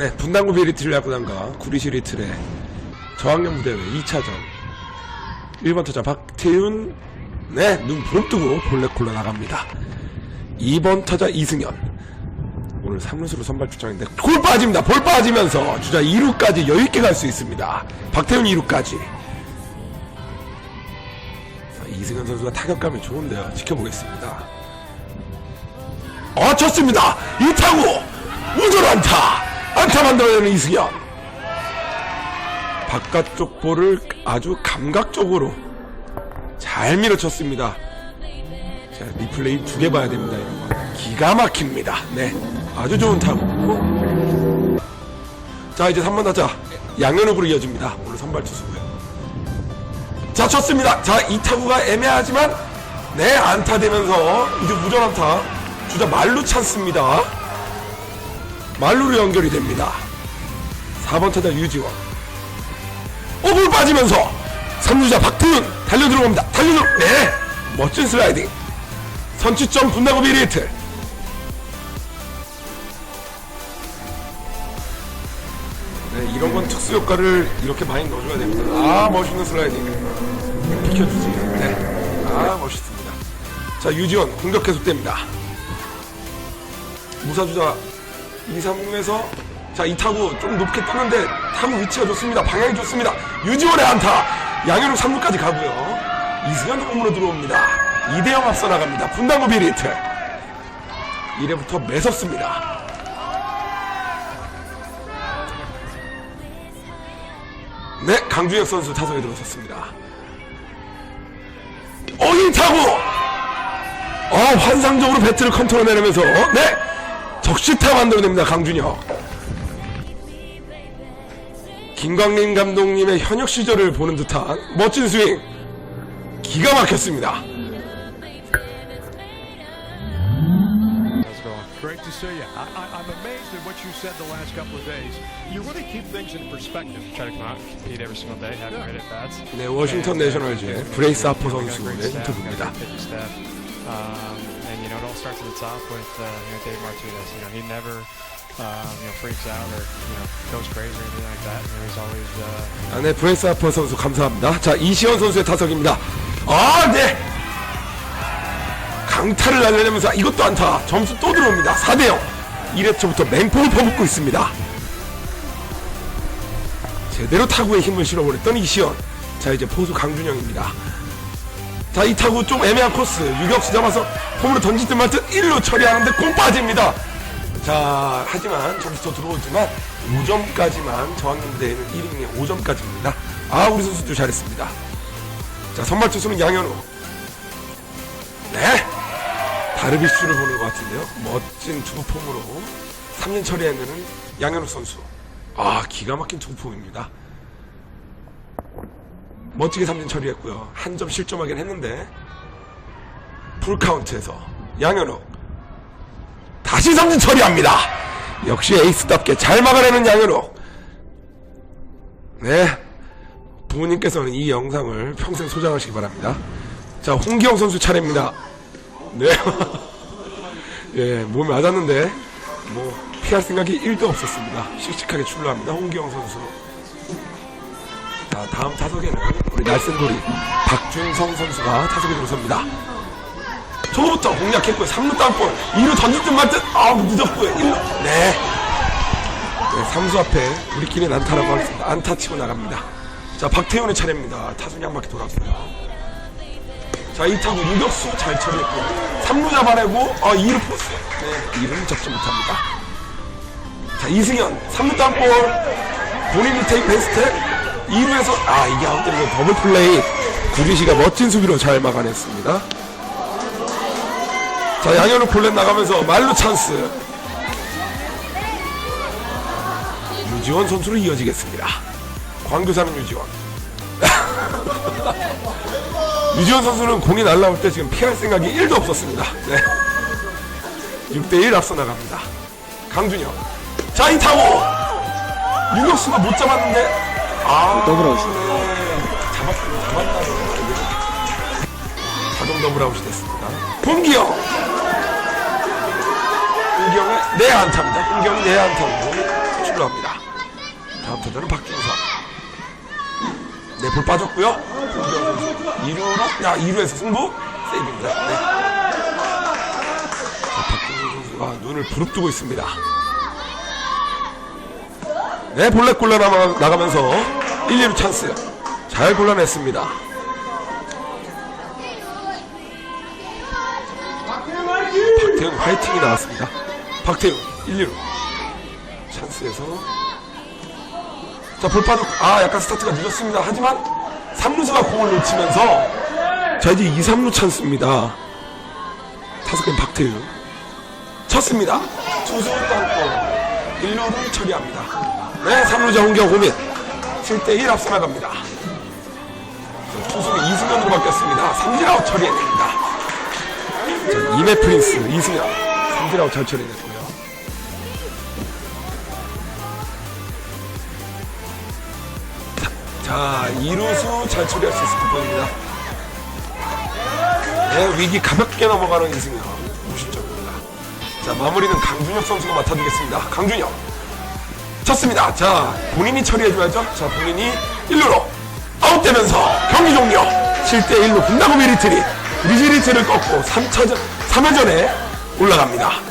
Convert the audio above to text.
네, 분당구 비리틀 야구단과 구리시 리틀의 저학년 무대회 2차전. 1번 타자 박태윤 네, 눈 부릅뜨고 볼넷콜러 나갑니다. 2번 타자 이승현. 오늘 3루수로 선발 출장인데 골 빠집니다. 볼 빠지면서 주자 2루까지 여유있게 갈 수 있습니다. 박태윤 2루까지. 이승현 선수가 타격감이 좋은데요. 지켜보겠습니다. 어 쳤습니다. 이타구 우전 안타 안타 만들어내는 이승현 바깥쪽 볼을 아주 감각적으로 잘 밀어쳤습니다. 자 리플레이 두 개 봐야 됩니다 이런 거 기가 막힙니다. 네 아주 좋은 타구 자 이제 3번 타자 양현욱으로 이어집니다. 오늘 선발 투수고요. 자 쳤습니다. 자 이 타구가 애매하지만 네 안타 되면서 이제 무전 안타 주자 말루 찬스입니다 말루로 연결이 됩니다. 4번 타자 유지원. 오볼 빠지면서 3루자 박태윤 달려 들어갑니다. 달려 들어 네. 멋진 슬라이딩. 선취점 분나고 비리히트. 네 이런 건 특수 효과를 이렇게 많이 넣어줘야 됩니다. 아 멋있는 슬라이딩. 비켜주지. 네 아 멋있습니다. 자 유지원 공격 계속됩니다. 무사주자 2, 3루에서 자, 이 타구 좀 높게 뜨는데 타구 위치가 좋습니다. 방향이 좋습니다. 유지원의 안타. 양현욱 3루까지 가고요. 이승현 홈으로 들어옵니다. 2대0 앞서 나갑니다. 분당구 비리트. 1회부터 매섭습니다. 네, 강주혁 선수 타석에 들어섰습니다. 어, 이 타구! 어, 환상적으로 배트를 컨트롤해내면서, 네! 적시타 만들어냅니다, 강준혁. 김광림 감독님의 현역 시절을 보는 듯한 멋진 스윙. 기가 막혔습니다. Great to see you. I, I, I'm amazed at what you said the last couple of days. You really keep things in perspective. Try to come out and compete every single day, have great at bats. 네, 워싱턴 내셔널즈의 브레이스 하퍼 선수의 인터뷰입니다. Um, and you know, it all starts at the top with uh, you know Dave Martinez. You know, he never um, you know freaks out or you know goes crazy or anything like that. You know, he's always uh, 아, 네, 브레이스 하퍼 선수 감사합니다. 자, 이시원 선수의 타석입니다. 아, 네! 강타를 날려내면서 이것도 안타. 점수 또 들어옵니다. 4대 0. 1회 초부터 맹폭을 퍼붓고 있습니다. 제대로 타구에 힘을 실어버렸던 이시원. 자, 이제 포수 강준영입니다. 자, 이 타구 좀 애매한 코스. 유격수 잡아서 홈으로 던질 듯 말듯 1루 처리하는데 공 빠집니다. 자, 하지만 점수 더 들어오지만 5점까지만 저항대회는 1이닝에 5점까지입니다. 아, 우리 선수도 잘했습니다. 자, 선발 투수는 양현우. 네. 다르비슈를 보는 것 같은데요. 멋진 투구폼으로 3년 처리해내는 양현우 선수. 아, 기가 막힌 투구폼입니다. 멋지게 3진 처리했고요. 한 점 실점하긴 했는데 풀카운트에서 양현욱 다시 3진 처리합니다. 역시 에이스답게 잘 막아내는 양현욱. 네. 부모님께서는 이 영상을 평생 소장하시기 바랍니다. 자, 홍기영 선수 차례입니다. 네. 예, 몸에 맞았는데, 뭐, 피할 생각이 1도 없었습니다. 씩씩하게 출루합니다. 홍기영 선수. 자, 다음 타석에는 우리 날쌘돌이 박준성 선수가 타석에 들어섭니다. 초부터 공략했고요. 3루 땅볼, 2루 던질 듯말 듯, 아, 늦었고요. 1루, 네. 네, 3수 앞에 우리끼리 안타라고 하겠습니다. 안타 치고 나갑니다. 자, 박태훈의 차례입니다. 한 바퀴 돌았어요. 자, 이 타구 유격수 잘 처리했고요. 3루 잡아내고, 아, 2루 포스. 네, 2루는 접지 못합니다. 자, 이승현, 3루 땅볼, 본인이 테이크 베스트, 2루에서, 아, 이게 아웃되면서 더블 플레이. 구리시가 멋진 수비로 잘 막아냈습니다. 자, 양현우 폴렛 나가면서 말루 찬스. 유지원 선수로 이어지겠습니다. 광교 사는 유지원. 유지원 선수는 공이 날라올 때 지금 피할 생각이 1도 없었습니다. 네. 6대1 앞서 나갑니다. 강준혁. 자, 이 타고! 유격수가 못 잡았는데, 아. 더블아웃이네. 잡았어요. 잡았나요? 자동 더블아웃이 됐습니다. 홍기영. 홍기영의 내 안타입니다. 홍기영이 내 안타고 탈출을 합니다. 다음 타자는 박준성. 네, 볼 빠졌고요. 김기현 선수 2루로, 야, 2루에서 승부. 세이브입니다. 네. 자, 박준성 선수가 눈을 부릅뜨고 있습니다. 네, 볼넷 골라 나가- 나가면서 1, 2루 찬스. 잘 골라냈습니다. 박태훈 화이팅이 나왔습니다. 박태훈 1, 2루 찬스에서 자 볼파도 아 약간 스타트가 늦었습니다. 하지만 3루수가 공을 놓치면서 자 이제 2, 3루 찬스입니다. 타석엔 박태훈 쳤습니다. 투수 땅볼 1루를 처리합니다. 네 3루 정경 호민 7대1 앞서 나갑니다. 투수는 이승현으로 바뀌었습니다. 삼진아웃 처리해냅니다. 자, 이메 프린스 이승현 삼진아웃 잘 처리됐고요. 자, 이루수 잘 처리할 수 있을 뻔입니다. 네, 위기 가볍게 넘어가는 이승현. 무실점입니다. 자, 마무리는 강준혁 선수가 맡아주겠습니다. 강준혁. 쳤습니다. 자, 본인이 처리해줘야죠. 자, 본인이 1루로 아웃되면서 경기 종료. 7대1로 분다고 미리트리. 미지리트를 꺾고 3차전, 3회전에 올라갑니다.